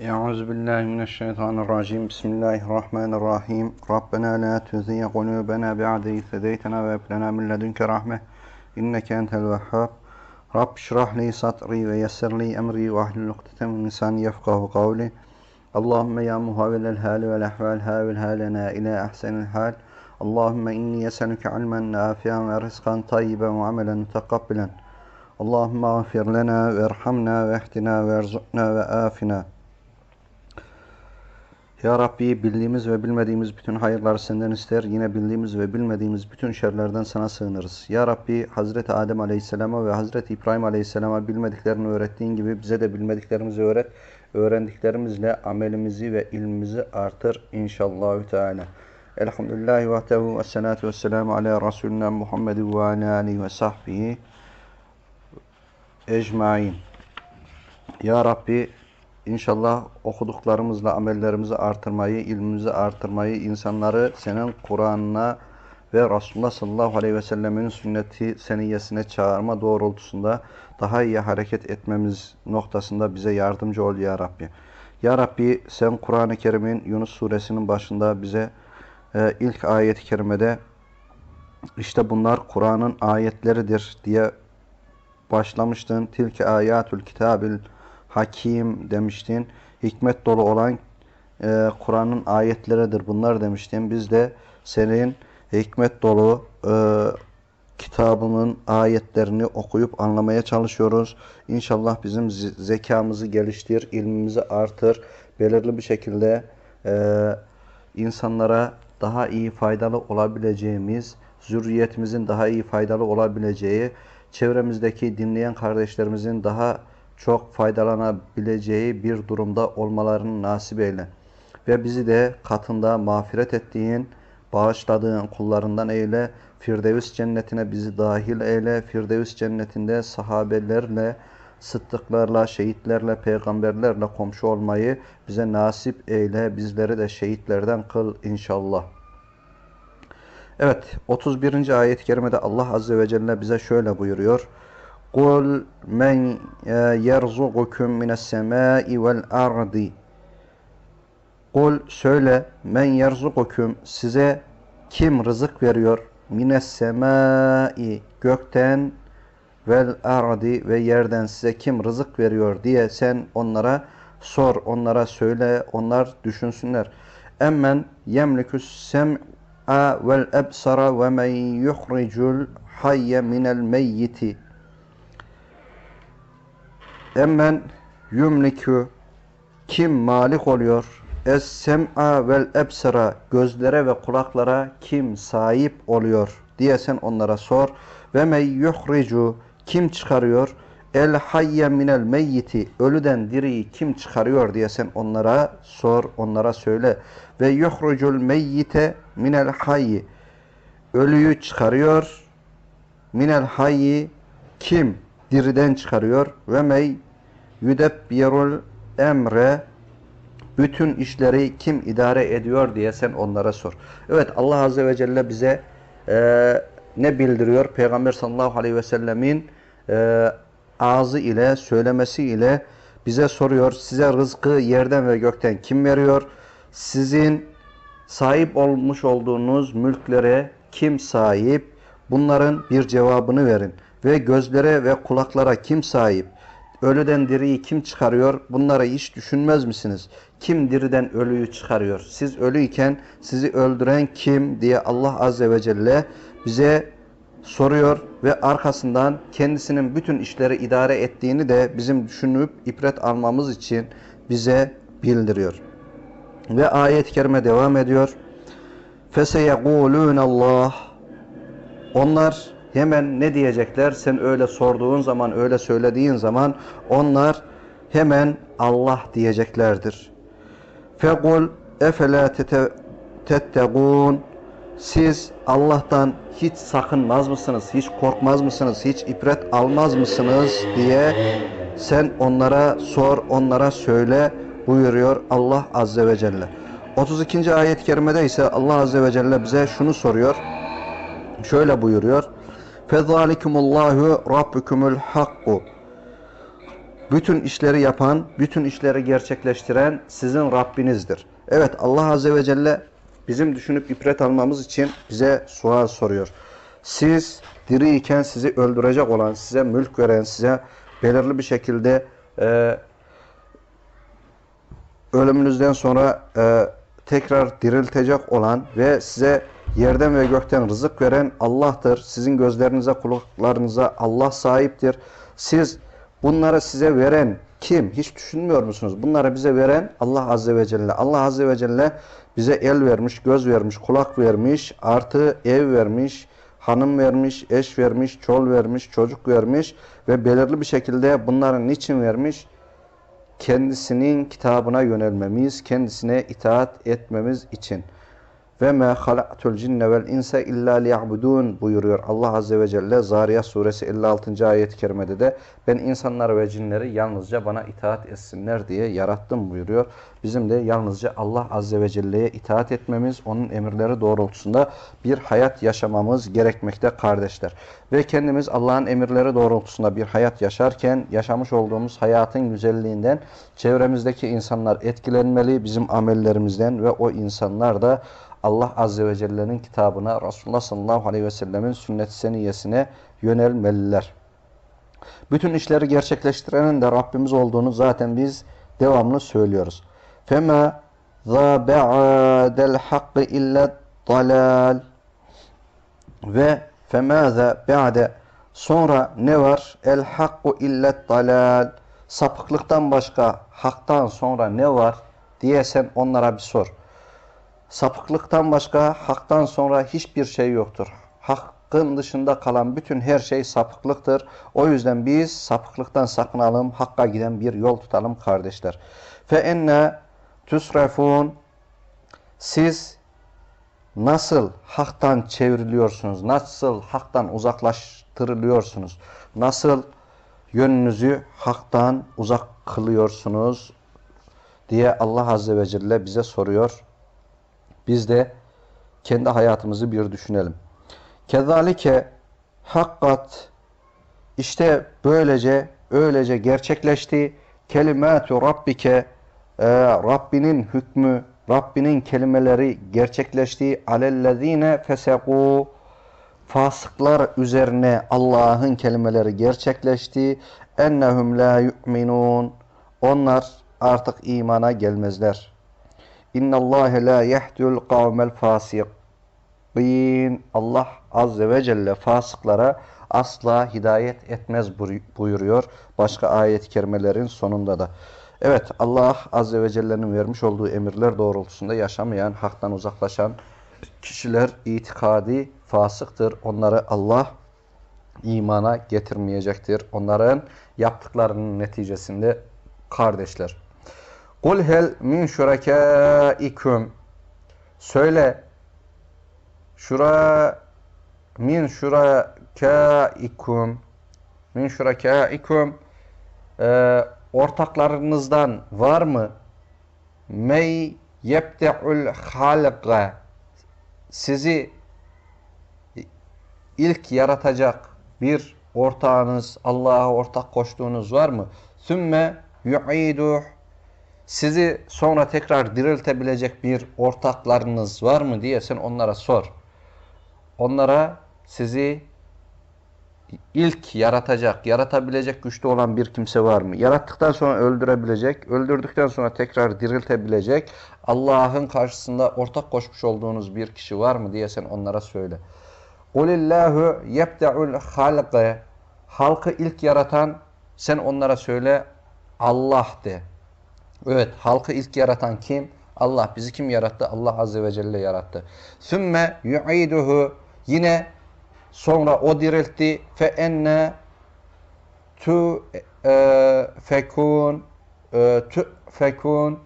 Euzu billahi mineşşeytanirracim. Bismillahirrahmanirrahim. Rabbena la tuziy kulubena ba'de iz hedeytena ve hab lena min ledunke rahme inneke entel vehhab. Rabb şrah li sadri ve yessir li emri ve ahlul ukdeten min lisani yefkahu kavli. Allahümme ya muhavilel hali vel ehvel havil halena ila ahsenil hal. Allahümme inni yeselüke ilmen nafiyen ve rizkan tayyiben ve amelen mutakabbilen. Allahümme afir lena ve erhamna ve ehdina ve erzukna ve afina. Ya Rabbi bildiğimiz ve bilmediğimiz bütün hayırları senden ister. Yine bildiğimiz ve bilmediğimiz bütün şerlerden sana sığınırız. Ya Rabbi Hazreti Adem Aleyhisselam'a ve Hazreti İbrahim Aleyhisselam'a bilmediklerini öğrettiğin gibi bize de bilmediklerimizi öğret. Öğrendiklerimizle amelimizi ve ilmimizi artır inşallahü teala. Elhamdülillahi vahdehu ve salatu ve selamu ala Resulina Muhammed ve ala ve sahbihi ecmain. Ya Rabbi İnşallah okuduklarımızla amellerimizi artırmayı, ilmimizi artırmayı, insanları senin Kur'an'ına ve Resulullah sallallahu aleyhi ve sellemin sünneti seniyyesine çağırma doğrultusunda daha iyi hareket etmemiz noktasında bize yardımcı ol ya Rabbi. Ya Rabbi sen Kur'an-ı Kerim'in Yunus suresinin başında bize e, ilk ayet-i kerimede işte bunlar Kur'an'ın ayetleridir diye başlamıştın. Tilke ayatul kitabil hakim demiştin. Hikmet dolu olan e, Kur'an'ın ayetleridir bunlar demiştin. Biz de senin hikmet dolu e, kitabının ayetlerini okuyup anlamaya çalışıyoruz. İnşallah bizim zekamızı geliştir, ilmimizi artır. Belirli bir şekilde e, insanlara daha iyi faydalı olabileceğimiz, zürriyetimizin daha iyi faydalı olabileceği, çevremizdeki dinleyen kardeşlerimizin daha çok faydalanabileceği bir durumda olmalarını nasip eyle. Ve bizi de katında mağfiret ettiğin, bağışladığın kullarından eyle. Firdevs cennetine bizi dahil eyle. Firdevs cennetinde sahabelerle, sıddıklarla, şehitlerle, peygamberlerle komşu olmayı bize nasip eyle. Bizleri de şehitlerden kıl inşallah. Evet 31. ayet-i kerimede Allah Azze ve Celle bize şöyle buyuruyor. قُلْ مَنْ يَرْزُقُكُمْ مِنَ السَّمَاءِ وَالْأَرْضِ Kul söyle men yerzukukum size kim rızık veriyor mines semai gökten vel ardi ve yerden size kim rızık veriyor diye sen onlara sor onlara söyle onlar düşünsünler emmen yemlikus sem'a vel ebsara ve men yuhricul hayye minel meyyiti Emmen yumlikü kim malik oluyor? Es-sem'a vel ebsara gözlere ve kulaklara kim sahip oluyor diye sen onlara sor. Ve mey yuhricu kim çıkarıyor? El hayye minel meyyiti ölüden diriyi kim çıkarıyor diye sen onlara sor, onlara söyle. Ve yuhrucul meyyite minel hayyi ölüyü çıkarıyor. Minel hayyi kim diriden çıkarıyor. Ve mey yüdebbirul emre bütün işleri kim idare ediyor diye sen onlara sor. Evet Allah Azze ve Celle bize e, ne bildiriyor? Peygamber sallallahu aleyhi ve sellemin e, ağzı ile söylemesi ile bize soruyor. Size rızkı yerden ve gökten kim veriyor? Sizin sahip olmuş olduğunuz mülklere kim sahip? Bunların bir cevabını verin. Ve gözlere ve kulaklara kim sahip? Ölüden diriyi kim çıkarıyor? Bunları hiç düşünmez misiniz? Kim diriden ölüyü çıkarıyor? Siz ölüyken sizi öldüren kim diye Allah Azze ve Celle bize soruyor ve arkasından kendisinin bütün işleri idare ettiğini de bizim düşünüp ibret almamız için bize bildiriyor. Ve ayet-i kerime devam ediyor. فَسَيَقُولُونَ Allah Onlar hemen ne diyecekler? Sen öyle sorduğun zaman, öyle söylediğin zaman onlar hemen Allah diyeceklerdir. Fekul efela tettegûn Siz Allah'tan hiç sakınmaz mısınız? Hiç korkmaz mısınız? Hiç ibret almaz mısınız? diye sen onlara sor, onlara söyle buyuruyor Allah Azze ve Celle. 32. ayet-i kerimede ise Allah Azze ve Celle bize şunu soruyor. Şöyle buyuruyor. Fezalikumullahu rabbukumul hakku. Bütün işleri yapan, bütün işleri gerçekleştiren sizin Rabbinizdir. Evet Allah Azze ve Celle bizim düşünüp ibret almamız için bize sual soruyor. Siz diriyken sizi öldürecek olan, size mülk veren, size belirli bir şekilde e, ölümünüzden sonra e, tekrar diriltecek olan ve size yerden ve gökten rızık veren Allah'tır. Sizin gözlerinize, kulaklarınıza Allah sahiptir. Siz bunları size veren kim? Hiç düşünmüyor musunuz? Bunları bize veren Allah Azze ve Celle. Allah Azze ve Celle bize el vermiş, göz vermiş, kulak vermiş, artı ev vermiş, hanım vermiş, eş vermiş, çol vermiş, çocuk vermiş ve belirli bir şekilde bunların niçin vermiş? kendisinin kitabına yönelmemiz, kendisine itaat etmemiz için. Ve me halaktul cinne vel insa illa liya'budun buyuruyor Allah Azze ve Celle Zariyat suresi 56. ayet-i kerimede de ben insanları ve cinleri yalnızca bana itaat etsinler diye yarattım buyuruyor. Bizim de yalnızca Allah Azze ve Celle'ye itaat etmemiz, onun emirleri doğrultusunda bir hayat yaşamamız gerekmekte kardeşler. Ve kendimiz Allah'ın emirleri doğrultusunda bir hayat yaşarken yaşamış olduğumuz hayatın güzelliğinden çevremizdeki insanlar etkilenmeli bizim amellerimizden ve o insanlar da Allah Azze ve Celle'nin kitabına, Resulullah sallallahu aleyhi ve sellemin sünnet-i seniyyesine yönelmeliler. Bütün işleri gerçekleştirenin de Rabbimiz olduğunu zaten biz devamlı söylüyoruz. فَمَا ذَا بَعَدَ الْحَقِّ اِلَّا الضَّلَالِ Ve فَمَاذَا بَعْدَ Sonra ne var? El hakku illet dalal. Sapıklıktan başka haktan sonra ne var diye sen onlara bir sor. Sapıklıktan başka haktan sonra hiçbir şey yoktur. Hakkın dışında kalan bütün her şey sapıklıktır. O yüzden biz sapıklıktan sakınalım, hakka giden bir yol tutalım kardeşler. Fe enne tusrafun siz nasıl haktan çevriliyorsunuz? Nasıl haktan uzaklaştırılıyorsunuz? Nasıl yönünüzü haktan uzak kılıyorsunuz? diye Allah Azze ve Celle bize soruyor. Biz de kendi hayatımızı bir düşünelim. Kezalike hakkat işte böylece öylece gerçekleşti. Kelimatu Rabbike e, Rabbinin hükmü, Rabbinin kelimeleri gerçekleşti. Alellezine feseku fasıklar üzerine Allah'ın kelimeleri gerçekleşti. Ennehum la yu'minun. Onlar artık imana gelmezler. İnna Allah la yehdul kavmel fasikin. Allah azze ve celle fasıklara asla hidayet etmez buyuruyor başka ayet-i kerimelerin sonunda da. Evet Allah azze ve celle'nin vermiş olduğu emirler doğrultusunda yaşamayan, haktan uzaklaşan kişiler itikadi fasıktır. Onları Allah imana getirmeyecektir. Onların yaptıklarının neticesinde kardeşler. Kul hel min şurakaikum. Söyle. Şura min şurakaikum. Min şurakaikum. E, ortaklarınızdan var mı? Mey yebte'ul halqa. Sizi ilk yaratacak bir ortağınız, Allah'a ortak koştuğunuz var mı? Sümme yu'iduh sizi sonra tekrar diriltebilecek bir ortaklarınız var mı diye sen onlara sor. Onlara sizi ilk yaratacak, yaratabilecek güçte olan bir kimse var mı? Yarattıktan sonra öldürebilecek, öldürdükten sonra tekrar diriltebilecek, Allah'ın karşısında ortak koşmuş olduğunuz bir kişi var mı diye sen onlara söyle. Kulillahu yebde'ul halqe Halkı ilk yaratan sen onlara söyle Allah de. Evet halkı ilk yaratan kim? Allah. Bizi kim yarattı? Allah Azze ve Celle yarattı. Sümme yu'iduhu yine sonra o diriltti fe enne tu e, fekun e, tu fekun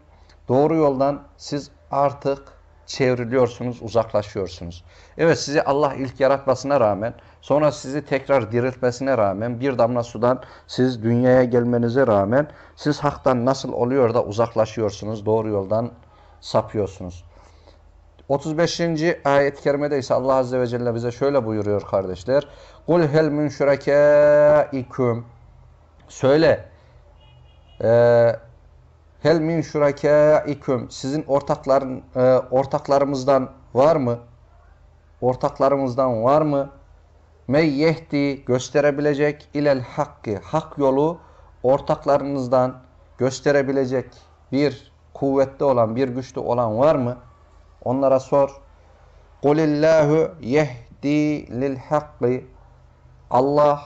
doğru yoldan siz artık çevriliyorsunuz, uzaklaşıyorsunuz. Evet sizi Allah ilk yaratmasına rağmen, sonra sizi tekrar diriltmesine rağmen, bir damla sudan siz dünyaya gelmenize rağmen, siz haktan nasıl oluyor da uzaklaşıyorsunuz, doğru yoldan sapıyorsunuz. 35. ayet-i kerimede ise Allah Azze ve Celle bize şöyle buyuruyor kardeşler. Kul hel min şurekâikum Söyle Ee, Hel min sizin ortakların e, ortaklarımızdan var mı? Ortaklarımızdan var mı? Mey yehdi gösterebilecek ilel hakkı hak yolu ortaklarınızdan gösterebilecek bir kuvvetli olan bir güçlü olan var mı? Onlara sor. Kulillahu yehdi lil hakkı Allah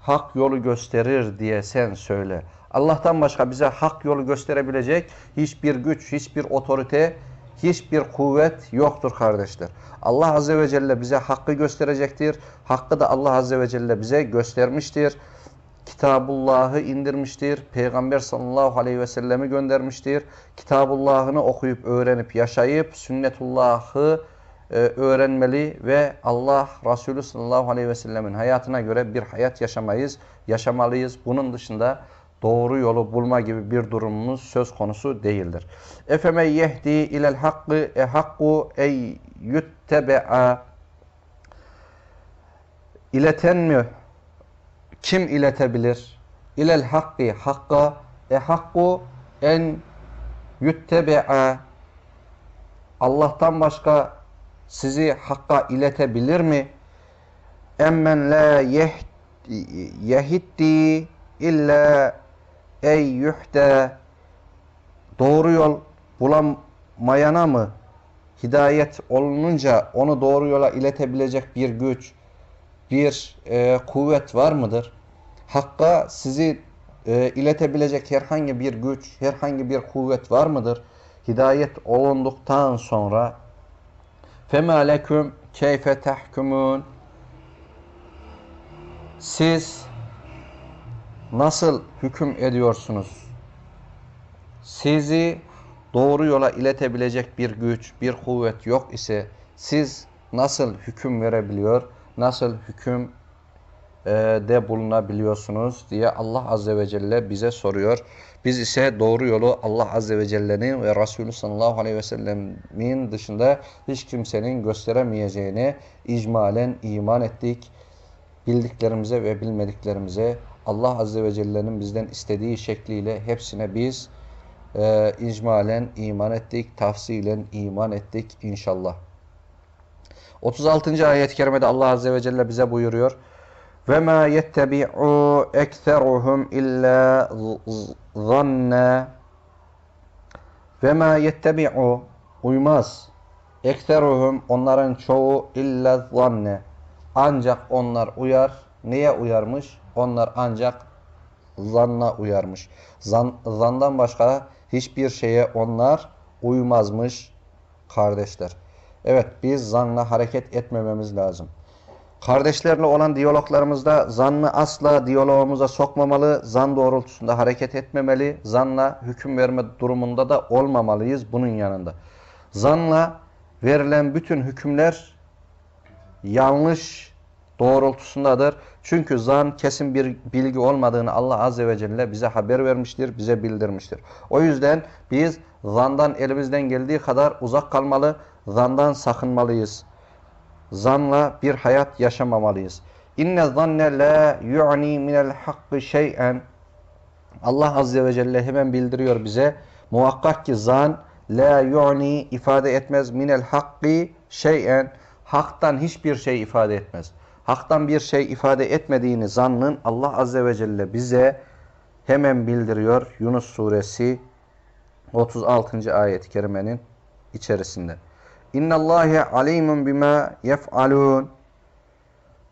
hak yolu gösterir diye sen söyle. Allah'tan başka bize hak yolu gösterebilecek hiçbir güç, hiçbir otorite, hiçbir kuvvet yoktur kardeşler. Allah Azze ve Celle bize hakkı gösterecektir. Hakkı da Allah Azze ve Celle bize göstermiştir. Kitabullah'ı indirmiştir. Peygamber sallallahu aleyhi ve sellemi göndermiştir. Kitabullah'ını okuyup, öğrenip, yaşayıp, sünnetullah'ı e, öğrenmeli ve Allah Resulü sallallahu aleyhi ve sellemin hayatına göre bir hayat yaşamayız, yaşamalıyız. Bunun dışında doğru yolu bulma gibi bir durumumuz söz konusu değildir. Efeme yehdi ilel hakkı e hakku ey yuttebe'a ileten mi? Kim iletebilir? İlel hakkı hakka e hakku en yuttebe'a Allah'tan başka sizi hakka iletebilir mi? Emmen la yehitti illa ey yuhde doğru yol bulamayana mı hidayet olununca onu doğru yola iletebilecek bir güç, bir e, kuvvet var mıdır? Hakka sizi e, iletebilecek herhangi bir güç, herhangi bir kuvvet var mıdır? Hidayet olunduktan sonra فَمَا لَكُمْ كَيْفَ تَحْكُمُونَ Siz nasıl hüküm ediyorsunuz? Sizi doğru yola iletebilecek bir güç, bir kuvvet yok ise siz nasıl hüküm verebiliyor, nasıl hüküm e, de bulunabiliyorsunuz diye Allah Azze ve Celle bize soruyor. Biz ise doğru yolu Allah Azze ve Celle'nin ve Resulü sallallahu aleyhi ve sellemin dışında hiç kimsenin gösteremeyeceğine icmalen iman ettik. Bildiklerimize ve bilmediklerimize Allah Azze ve Celle'nin bizden istediği şekliyle hepsine biz e, icmalen iman ettik, tafsilen iman ettik inşallah. 36. ayet-i kerimede Allah Azze ve Celle bize buyuruyor. Ve ma yettebi'u ekseruhum illa zanna ve ma uymaz ekseruhum onların çoğu illa zanne ancak onlar uyar neye uyarmış onlar ancak zanna uyarmış. Zan, zandan başka hiçbir şeye onlar uymazmış kardeşler. Evet biz zanla hareket etmememiz lazım. Kardeşlerle olan diyaloglarımızda zannı asla diyalogumuza sokmamalı, zan doğrultusunda hareket etmemeli, zanla hüküm verme durumunda da olmamalıyız bunun yanında. Zanla verilen bütün hükümler yanlış doğrultusundadır. Çünkü zan kesin bir bilgi olmadığını Allah Azze ve Celle bize haber vermiştir, bize bildirmiştir. O yüzden biz zandan elimizden geldiği kadar uzak kalmalı, zandan sakınmalıyız zanla bir hayat yaşamamalıyız. İnne zanne la yu'ni minel hakkı şey'en Allah Azze ve Celle hemen bildiriyor bize. Muhakkak ki zan la yu'ni ifade etmez minel hakkı şey'en haktan hiçbir şey ifade etmez. Haktan bir şey ifade etmediğini zannın Allah Azze ve Celle bize hemen bildiriyor. Yunus suresi 36. ayet-i kerimenin içerisinde. İnna Allahi alimun bima yef'alun.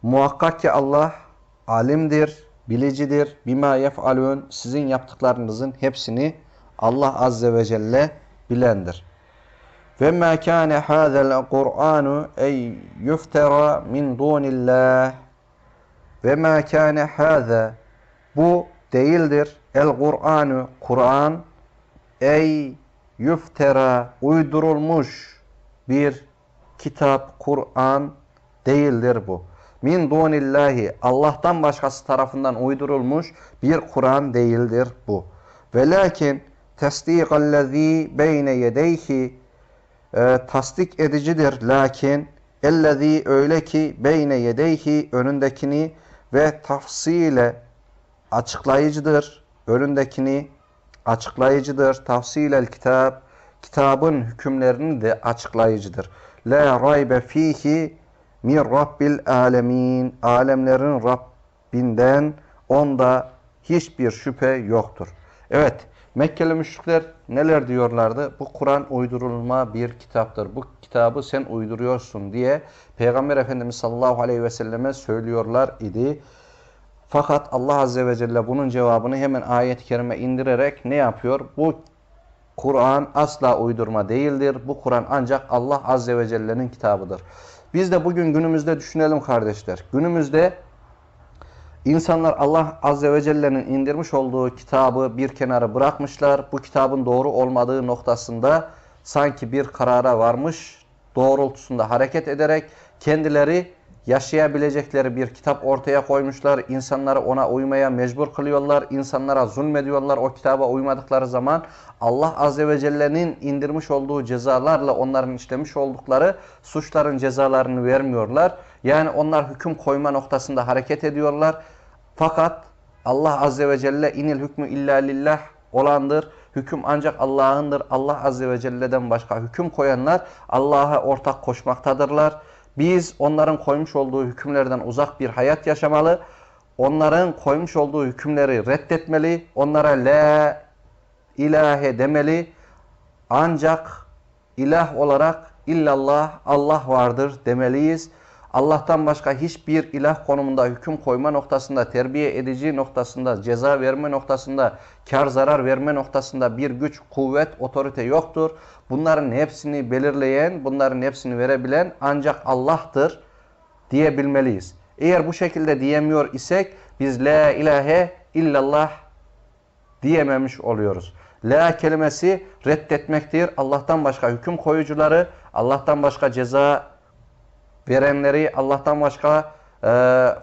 Muhakkak ki Allah alimdir, bilicidir. Bima yef'alun. Sizin yaptıklarınızın hepsini Allah azze ve celle bilendir. Ma kana hadal Kur'anu ey yuftara min dunillah. Ve ma kana hada bu değildir. El Kur'anu Kur'an ey yuftera uydurulmuş bir kitap, Kur'an değildir bu. Min dunillahi Allah'tan başkası tarafından uydurulmuş bir Kur'an değildir bu. Ve lakin tasdikallezî beyne yedeyhi e, tasdik edicidir. Lakin ellezî öyle ki beyne yedeyhi önündekini ve tafsile açıklayıcıdır. önündekini açıklayıcıdır. Tafsilel kitap kitabın hükümlerini de açıklayıcıdır. La raybe fihi min rabbil alemin. Alemlerin Rabbinden onda hiçbir şüphe yoktur. Evet, Mekkeli müşrikler neler diyorlardı? Bu Kur'an uydurulma bir kitaptır. Bu kitabı sen uyduruyorsun diye Peygamber Efendimiz sallallahu aleyhi ve selleme söylüyorlar idi. Fakat Allah Azze ve Celle bunun cevabını hemen ayet-i kerime indirerek ne yapıyor? Bu Kur'an asla uydurma değildir. Bu Kur'an ancak Allah Azze ve Celle'nin kitabıdır. Biz de bugün günümüzde düşünelim kardeşler. Günümüzde insanlar Allah Azze ve Celle'nin indirmiş olduğu kitabı bir kenara bırakmışlar. Bu kitabın doğru olmadığı noktasında sanki bir karara varmış, doğrultusunda hareket ederek kendileri yaşayabilecekleri bir kitap ortaya koymuşlar. İnsanları ona uymaya mecbur kılıyorlar. İnsanlara zulmediyorlar. O kitaba uymadıkları zaman Allah Azze ve Celle'nin indirmiş olduğu cezalarla onların işlemiş oldukları suçların cezalarını vermiyorlar. Yani onlar hüküm koyma noktasında hareket ediyorlar. Fakat Allah Azze ve Celle inil hükmü illa lillah olandır. Hüküm ancak Allah'ındır. Allah Azze ve Celle'den başka hüküm koyanlar Allah'a ortak koşmaktadırlar. Biz onların koymuş olduğu hükümlerden uzak bir hayat yaşamalı. Onların koymuş olduğu hükümleri reddetmeli. Onlara la ilahe demeli. Ancak ilah olarak illallah Allah vardır demeliyiz. Allah'tan başka hiçbir ilah konumunda hüküm koyma noktasında, terbiye edici noktasında, ceza verme noktasında, kar zarar verme noktasında bir güç, kuvvet, otorite yoktur. Bunların hepsini belirleyen, bunların hepsini verebilen ancak Allah'tır diyebilmeliyiz. Eğer bu şekilde diyemiyor isek biz la ilahe illallah diyememiş oluyoruz. La kelimesi reddetmektir. Allah'tan başka hüküm koyucuları, Allah'tan başka ceza verenleri, Allah'tan başka e,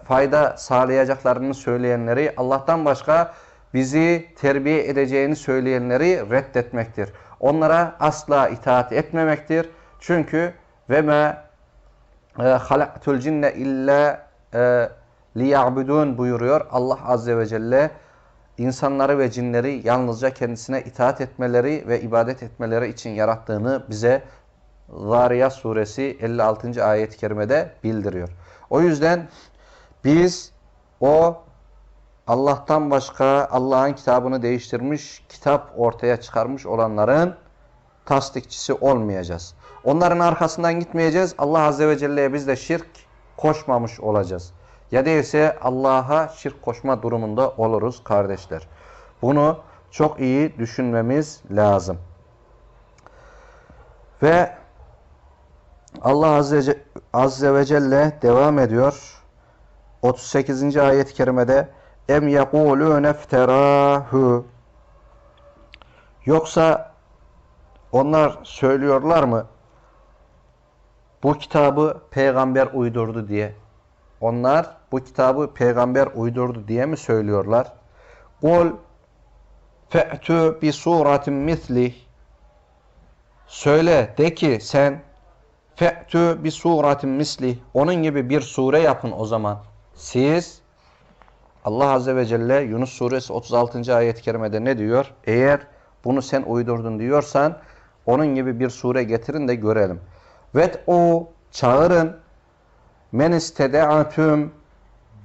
fayda sağlayacaklarını söyleyenleri, Allah'tan başka bizi terbiye edeceğini söyleyenleri reddetmektir. Onlara asla itaat etmemektir. Çünkü ve me halaktul cinne illa e, liya'budun buyuruyor Allah azze ve celle. insanları ve cinleri yalnızca kendisine itaat etmeleri ve ibadet etmeleri için yarattığını bize Zariyat suresi 56. ayet-i kerimede bildiriyor. O yüzden biz o Allah'tan başka Allah'ın kitabını değiştirmiş, kitap ortaya çıkarmış olanların tasdikçisi olmayacağız. Onların arkasından gitmeyeceğiz. Allah Azze ve Celle'ye biz de şirk koşmamış olacağız. Ya değilse Allah'a şirk koşma durumunda oluruz kardeşler. Bunu çok iyi düşünmemiz lazım. Ve Allah Azze, Azze ve Celle devam ediyor. 38. ayet-i kerimede em yekulûne ifterahu Yoksa onlar söylüyorlar mı bu kitabı peygamber uydurdu diye. Onlar bu kitabı peygamber uydurdu diye mi söylüyorlar? Kul fe'tü bi suratin misli Söyle de ki sen fe'tü bi suratin misli onun gibi bir sure yapın o zaman. Siz Allah Azze ve Celle Yunus suresi 36. ayet-i kerimede ne diyor? Eğer bunu sen uydurdun diyorsan onun gibi bir sure getirin de görelim. Vet o çağırın men istede'atüm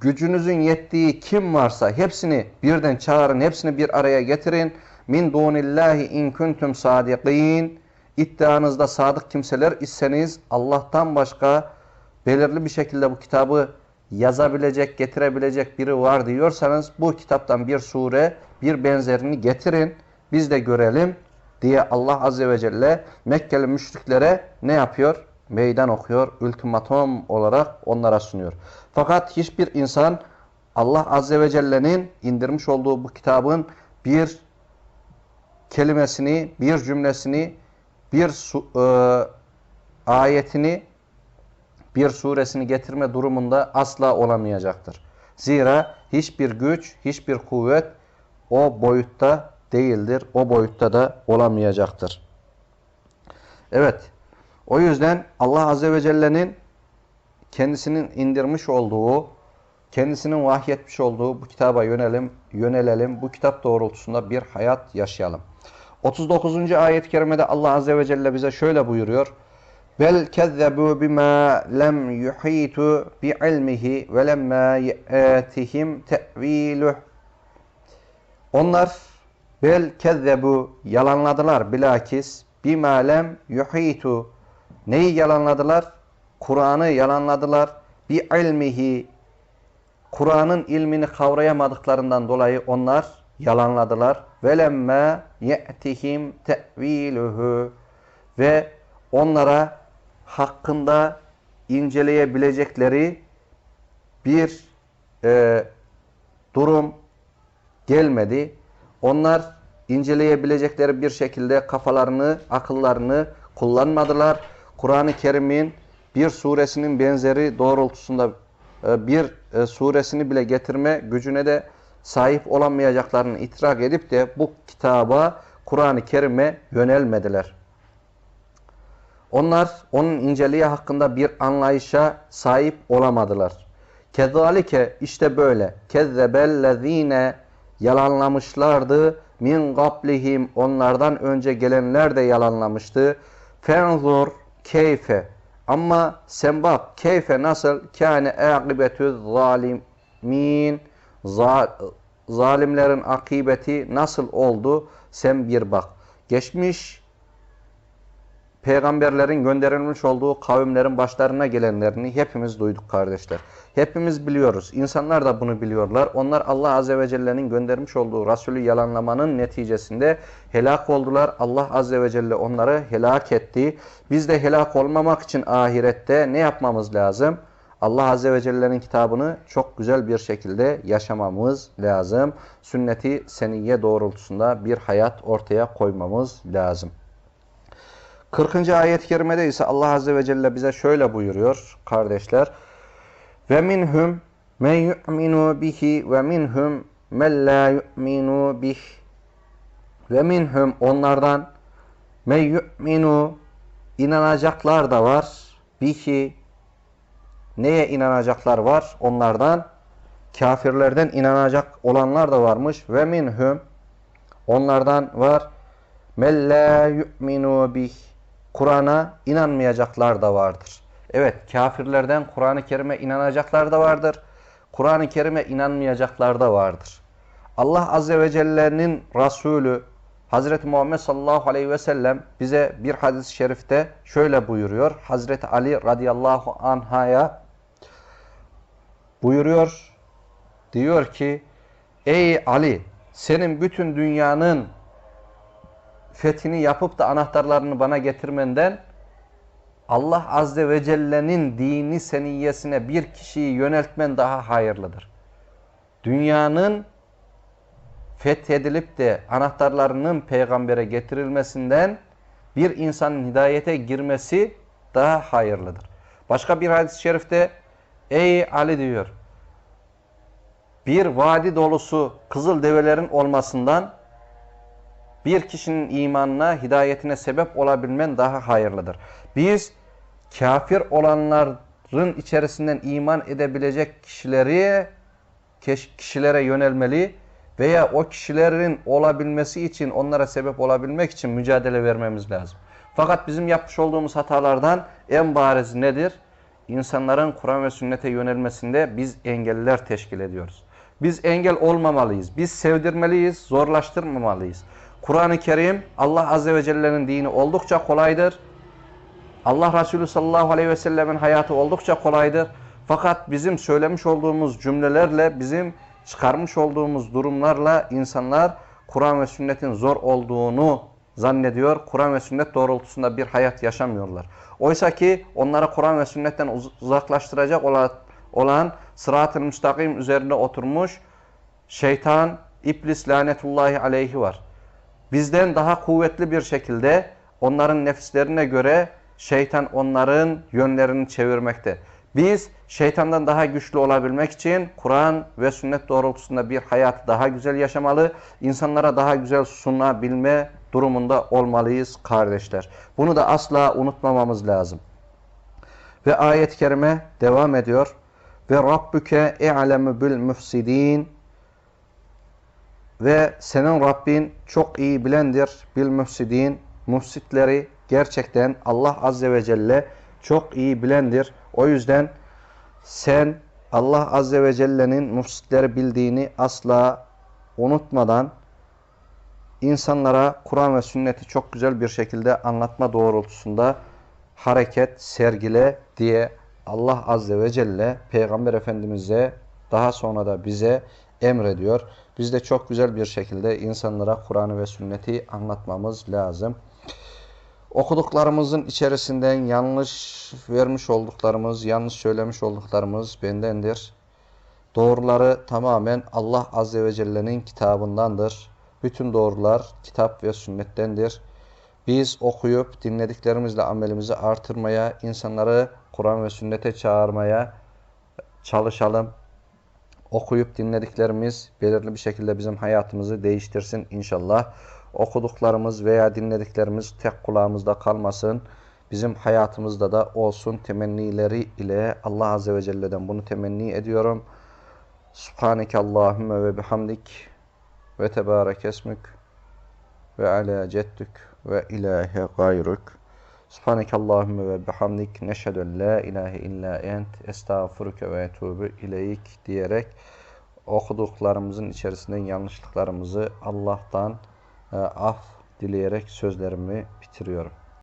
gücünüzün yettiği kim varsa hepsini birden çağırın, hepsini bir araya getirin. Min dunillahi in kuntum sadiqin iddianızda sadık kimseler iseniz Allah'tan başka belirli bir şekilde bu kitabı yazabilecek, getirebilecek biri var diyorsanız bu kitaptan bir sure, bir benzerini getirin. Biz de görelim diye Allah Azze ve Celle Mekkeli müşriklere ne yapıyor? Meydan okuyor, ultimatum olarak onlara sunuyor. Fakat hiçbir insan Allah Azze ve Celle'nin indirmiş olduğu bu kitabın bir kelimesini, bir cümlesini, bir su, e, ayetini, bir suresini getirme durumunda asla olamayacaktır. Zira hiçbir güç, hiçbir kuvvet o boyutta değildir. O boyutta da olamayacaktır. Evet. O yüzden Allah Azze ve Celle'nin kendisinin indirmiş olduğu kendisinin vahyetmiş olduğu bu kitaba yönelim, yönelelim. Bu kitap doğrultusunda bir hayat yaşayalım. 39. ayet-i kerimede Allah Azze ve Celle bize şöyle buyuruyor. Bel kezzebu bima lem yuhitu bi ilmihi ve lemma yatihim te'viluh. Onlar bel kezzebu yalanladılar bilakis bima lem yuhitu. Neyi yalanladılar? Kur'an'ı yalanladılar. Bi ilmihi. Kur'an'ın ilmini kavrayamadıklarından dolayı onlar yalanladılar. Ve lemme ye'tihim te'viluhu. Ve onlara hakkında inceleyebilecekleri bir e, durum gelmedi. Onlar inceleyebilecekleri bir şekilde kafalarını, akıllarını kullanmadılar. Kur'an-ı Kerim'in bir suresinin benzeri doğrultusunda e, bir e, suresini bile getirme gücüne de sahip olamayacaklarını itirak edip de bu kitaba, Kur'an-ı Kerim'e yönelmediler. Onlar onun inceliği hakkında bir anlayışa sahip olamadılar. Kezalike işte böyle. Kezzebellezine yalanlamışlardı. Min qablihim onlardan önce gelenler de yalanlamıştı. Fenzur keyfe ama sen bak keyfe nasıl kâne âkibetü zalimin zalimlerin akıbeti nasıl oldu sen bir bak. Geçmiş peygamberlerin gönderilmiş olduğu kavimlerin başlarına gelenlerini hepimiz duyduk kardeşler. Hepimiz biliyoruz. İnsanlar da bunu biliyorlar. Onlar Allah Azze ve Celle'nin göndermiş olduğu Resulü yalanlamanın neticesinde helak oldular. Allah Azze ve Celle onları helak etti. Biz de helak olmamak için ahirette ne yapmamız lazım? Allah Azze ve Celle'nin kitabını çok güzel bir şekilde yaşamamız lazım. Sünneti seniyye doğrultusunda bir hayat ortaya koymamız lazım. 40. ayet-i kerimede ise Allah Azze ve Celle bize şöyle buyuruyor kardeşler. Ve minhum men yu'minu bihi ve minhum men la yu'minu bih. Ve minhum onlardan men yu'minu inanacaklar da var. Bihi neye inanacaklar var? Onlardan kafirlerden inanacak olanlar da varmış. Ve minhum onlardan var. Men la yu'minu bih. Kur'an'a inanmayacaklar da vardır. Evet kafirlerden Kur'an-ı Kerim'e inanacaklar da vardır. Kur'an-ı Kerim'e inanmayacaklar da vardır. Allah Azze ve Celle'nin Resulü Hazreti Muhammed sallallahu aleyhi ve sellem bize bir hadis-i şerifte şöyle buyuruyor. Hazreti Ali radıyallahu anhaya buyuruyor. Diyor ki ey Ali senin bütün dünyanın fethini yapıp da anahtarlarını bana getirmenden Allah Azze ve Celle'nin dini seniyyesine bir kişiyi yöneltmen daha hayırlıdır. Dünyanın fethedilip de anahtarlarının peygambere getirilmesinden bir insanın hidayete girmesi daha hayırlıdır. Başka bir hadis-i şerifte ey Ali diyor bir vadi dolusu kızıl develerin olmasından bir kişinin imanına, hidayetine sebep olabilmen daha hayırlıdır. Biz kafir olanların içerisinden iman edebilecek kişileri kişilere yönelmeli veya o kişilerin olabilmesi için, onlara sebep olabilmek için mücadele vermemiz lazım. Fakat bizim yapmış olduğumuz hatalardan en bariz nedir? İnsanların Kur'an ve sünnete yönelmesinde biz engelliler teşkil ediyoruz. Biz engel olmamalıyız. Biz sevdirmeliyiz, zorlaştırmamalıyız. Kur'an-ı Kerim Allah Azze ve Celle'nin dini oldukça kolaydır. Allah Resulü sallallahu aleyhi ve sellemin hayatı oldukça kolaydır. Fakat bizim söylemiş olduğumuz cümlelerle, bizim çıkarmış olduğumuz durumlarla insanlar Kur'an ve sünnetin zor olduğunu zannediyor. Kur'an ve sünnet doğrultusunda bir hayat yaşamıyorlar. Oysa ki onlara Kur'an ve sünnetten uzaklaştıracak olan sırat-ı müstakim üzerinde oturmuş şeytan, iblis lanetullahi aleyhi var bizden daha kuvvetli bir şekilde onların nefislerine göre şeytan onların yönlerini çevirmekte. Biz şeytandan daha güçlü olabilmek için Kur'an ve sünnet doğrultusunda bir hayat daha güzel yaşamalı, insanlara daha güzel sunabilme durumunda olmalıyız kardeşler. Bunu da asla unutmamamız lazım. Ve ayet-i kerime devam ediyor. ve rabbuke e'lemu bil müfsidin ve senin Rabbin çok iyi bilendir bil müfsidin müfsitleri gerçekten Allah Azze ve Celle çok iyi bilendir. O yüzden sen Allah Azze ve Celle'nin müfsitleri bildiğini asla unutmadan insanlara Kur'an ve sünneti çok güzel bir şekilde anlatma doğrultusunda hareket sergile diye Allah Azze ve Celle Peygamber Efendimiz'e daha sonra da bize emrediyor. Biz de çok güzel bir şekilde insanlara Kur'an'ı ve sünneti anlatmamız lazım. Okuduklarımızın içerisinden yanlış vermiş olduklarımız, yanlış söylemiş olduklarımız bendendir. Doğruları tamamen Allah Azze ve Celle'nin kitabındandır. Bütün doğrular kitap ve sünnettendir. Biz okuyup dinlediklerimizle amelimizi artırmaya, insanları Kur'an ve sünnete çağırmaya çalışalım. Okuyup dinlediklerimiz belirli bir şekilde bizim hayatımızı değiştirsin inşallah. Okuduklarımız veya dinlediklerimiz tek kulağımızda kalmasın. Bizim hayatımızda da olsun temennileri ile Allah Azze ve Celle'den bunu temenni ediyorum. Subhaneke Allahümme ve bihamdik ve tebarek esmük ve ala ceddük ve ilahe gayruk. Subhaneke Allahümme ve bihamdik neşhedü la ilahe illa ent estağfuruke ve etubu ileyk diyerek okuduklarımızın içerisinden yanlışlıklarımızı Allah'tan af dileyerek sözlerimi bitiriyorum.